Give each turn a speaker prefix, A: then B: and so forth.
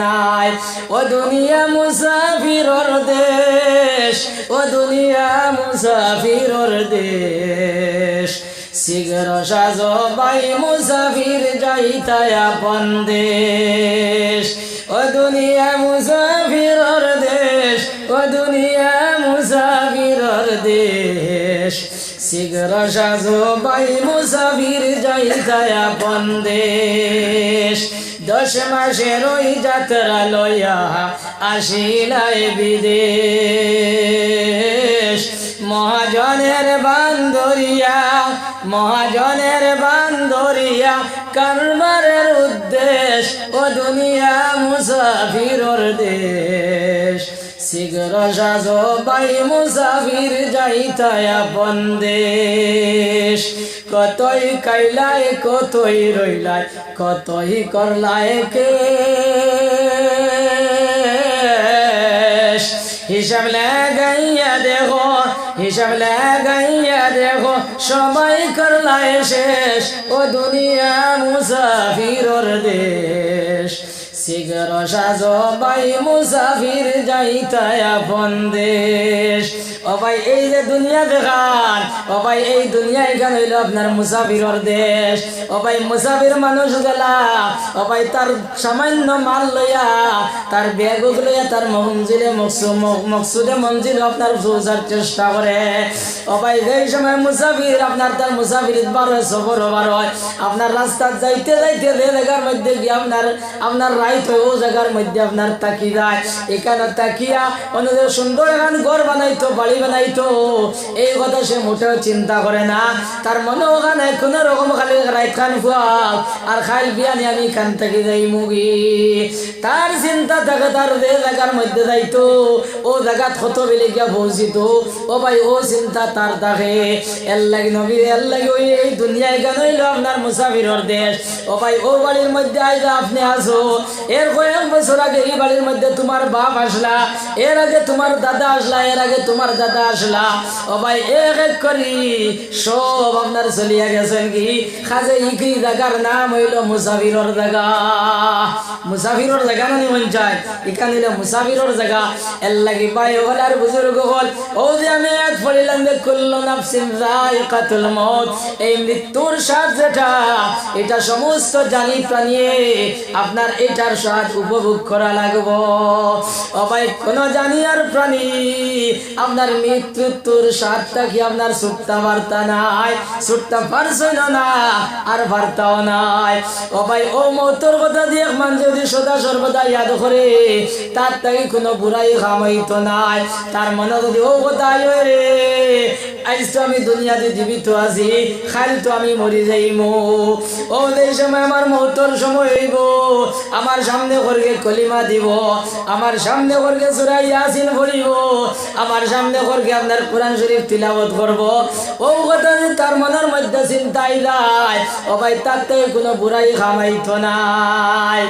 A: নাই। ও দুনিয়া মুসাফিরর দেশ, ও দুনিয়া মুসাফিরর দেশ। শীঘ্র সাজ বাই মুসাফির যাইতায় আপন দেশ। ও দুনিয়া মুসাফিরর দেশ, ও দুনিয়া মুসাফিরর দেশ। শীঘ্র সাজ বাই মুসাফির যাইতায় আপন দেশ দশ মাসের ওই যাত্রা লইয়া আসিলাই বিদেশ। মহাজনের বান্দরিয়া মহাজনের বান্দরিয়া, কারবারের উদ্দেশ ও দুনিয়া মুসাফিরর দেশ। শীঘ্র সাজো বাই মুসাফির যাইতায় আপন দেশ কতই কাইলায় কতই রইলায় কতই করলায় কে হিসাব লাগাইয়া দেখো, হিসাব লাগাইয়া দেখো সবাই করলায় শেষ। ও দুনিয়া মুসাফিরর দেশ। শীঘ্র সাজ ভাই মুসাফির যাইতায় আপন দেশ ও ভাই, এই যে দুনিয়া দেখান ও ভাই, এই দুনিয়া এখানে হইল আপনার মুসাফিরর দেশ। ও ভাই, মুসাফির মানুষ গেলা ভাই তার সামান্য মাল লইয়া, তার ব্যাগ লইয়া তার মঞ্জিলে মকসুদে মঞ্জিল আপনার পৌঁছার চেষ্টা করে। ভাই এই সময় মুসাফির, আপনার তার মুসাফির বার হয়, সফর হবার হয়। আপনার রাস্তা যাইতে যাইতে যে জায়গার মধ্যে গিয়ে আপনার আপনার রাইত হয়, ও জায়গার মধ্যে আপনার তাকি যায়। এখানে তাকিয়া অন্যদের সুন্দর এখন ঘর বানাইতো, বাড়ি বানাইতো। এই কথা সে মোটেও চিন্তা করে না। তার মনে ওখানে কোনো রকম খালি রাইত খান ফুয়াল। আর খাইল বিয়ানি আমি খান থেকে যাই মুগি। তার চিন্তা থাকে তার জায়গার মধ্যে যাইতো। ও জায়গাত কত বেলে গিয়া ও ভাই, ও চিন্তা তার থাকে এর লাগি নবী এর লাগি ওই এই দুনিয়ায় কেন হইল আপনার মুসাফিরর দেশ। ও ভাই, ও বাড়ির মধ্যে আইলা আপনি আসো এর কয়েক বছর আগে এই বাড়ির মধ্যে তোমার বাপ আসলা। এর আগে তোমার দাদা আসলা, এর আগে তোমার দাদা আসলা। ও ভাই, এক এক করি সব আপনার চলিয়া গেছেন কি? খাজে ইকি জায়গার নাম হইল মুসাফিরর জায়গা মুসাফিরর জায়গা নানি মন চায় এখানে হইল মুসাফিরর জায়গা। এর লাগি ভাই হলার বুজুর্গ হল। ও যে আমি এক পড়িলাম যে কুল্লু নাফসিন যায়কাতুল মউত। এই মৃত্যুর স্বাদ যেটা এটা সমস্ত জানি প্রাণী আপনার এটার স্বাদ উপভোগ করা লাগবো। ভাই কোন জানি আর প্রাণী। আপনার মৃত্যুর স্বাদটা কি আপনার সুট্টা বার্তা নাই? সুট্টা পারছই না আর বার্তাও নাই। ও ভাই, ও মতোর কথা দিয়ে মান যদি সদা সর্বদা ইয়াদ করে, তার তাই কোনো বুড়াই খামাইতো নাই। তার মনে যদি ও কথা রে আমার সামনে করকে কলিমা দিব, আমার সামনে করকে সুরাই ইয়াসিন পড়িব, আমার সামনে করকে আপনার কোরআন শরীফ তিলাবত করব। ও কথা যে তার মনের মধ্যে চিন্তাই নাই ও ভাই তার কোনো বুড়াই খামাইতো নাই।